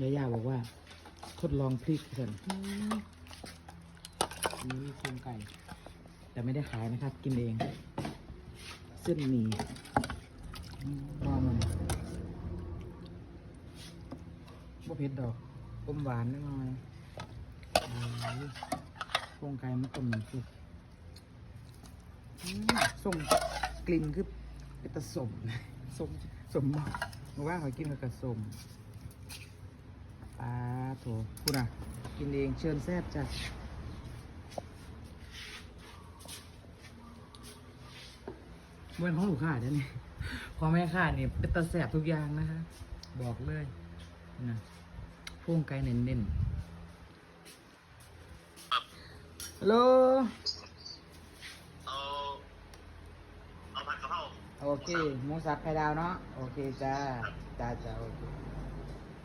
ยาย่าบอกว่า ทดลองพริกกันนี่โครงไก่ แต่ไม่ได้ขายนะครับ กินเอง เส้นหมี่อืมรอมันบ่เผ็ดดอกอมหวานนิดหน่อยโครงไก่มันต้มน้ำซุปอืมส่งกลิ่นคือเป็นตะสมสมสมบอกว่าเขากินกับกระสม ปลาโถพูดนะกินเองเชิญแซ่บจ้ะเมื่อนของลูกค้าเด้อนี่ของแม่ค้านี่เป็นตาแสบทุกอย่างนะคะ บอกเลยนะพวงไก่เน้นๆฮัลโหลเอาเอาผัดกะเพราโอเคหมูสับไข่ดาวเนาะโอเคจ้าจ้าจ้าโอเค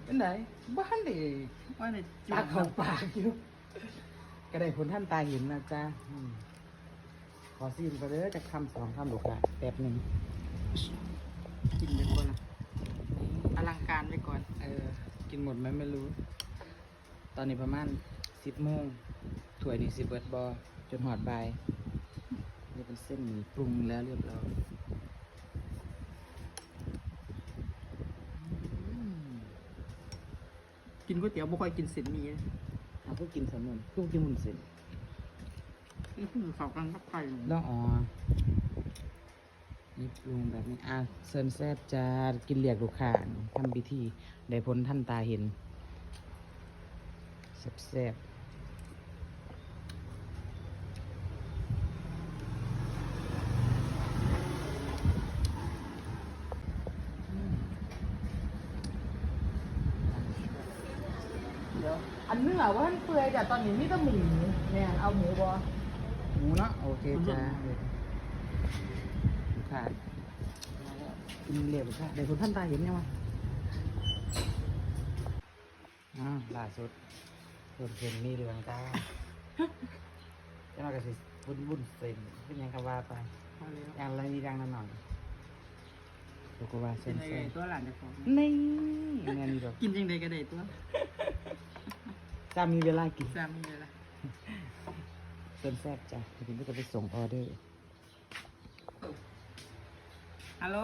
เป็นไหนบ้านดิว่าในตาของปากอยู่ก็ได้ผลท่านตาเห็นนะจ้าอืมขอซีมก็เด้อจะคำสองคำลูกค้าแป๊บหนึ่งกินเป็นคนละอลังการไปก่อน เออ กินหมดไหมไม่รู้ ตอนนี้ประมาณสิบโมงถ้วยนี่สิเบิร์ดบอจนหอดบายนี่เป็นเส้นหมี่ปรุงแล้วเรียบร้อยอืม กินก๋วยเตี๋ยวบ่ค่อยกินเส้นหมี่เลยเอาก็กินสำนวนก็กินมุนเส้นนี่คือเขากันกับไข่แล้วอ๋อนี่ปรุงแบบนี้อะเซินแซบจะกินเรียกลูกค้าทำพิธีได้ผลท่านตาเห็นแซ่บๆ ดี๋ยวอันเนื้อว่ามันเปื่อยแต่ตอนนี้มีแต่หมูเนี่ยเอาหมูบ่หมูเนาะโอเคจ้าลูกค้ากินเรียบลูกค้าเดี๋ยวคุณท่านตาเห็นยังวะอ่าล่าสุดส่วนเส้นมีเหลืองตาจะมากระสิบุญบุญเส้นเป็นหยังก็ว่าไปเอาแล้วอย่างไรมีอย่างนั้นหน่อยลูกก็ว่าเป็เส้นนไงเส้นตัวหลานจะของนี่เงินดอกกินยังไงก็ได้ตัว จะมีเวลากินซ้ำนี่เลยเส้นแซ่บจ้ะทีนี้ก็จะไปส่งออเดอร์ฮัลโหล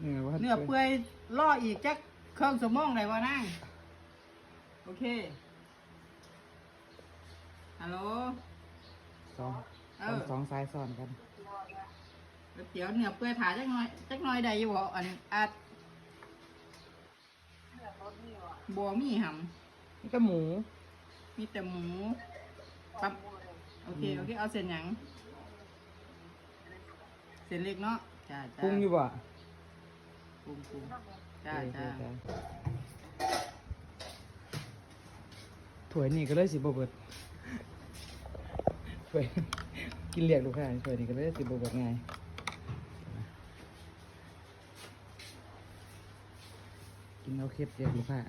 เนื้อว่าเนื้อเปื่อยล่ออีกจักเครื่องสมองไหนวะนั่งโอเคฮัลโหลสองเออสองสายซ้อนกันก๋วยเตี๋ยวเนื้อเปื่อยถาจักหน่อยจักหน่อยได้อยู่บ่อันนี้อา จบ่มีหำนี่ก็หมู มีแต่หมูปั๊บโอเคโอเคเอาเส้นหยังเส้นเล็กเนาะจ้าจ้าปรุงอยู่บ่ปรุงปรุงจ้าโอเคจ้าถ้วยนี่ก็เลยสิบเบิดถ้วยกินเรียกลูกค้าถ้วยนี่ก็เลยสิบเบิดง่ายกินเอาเคล็ดเรียกลูกค้า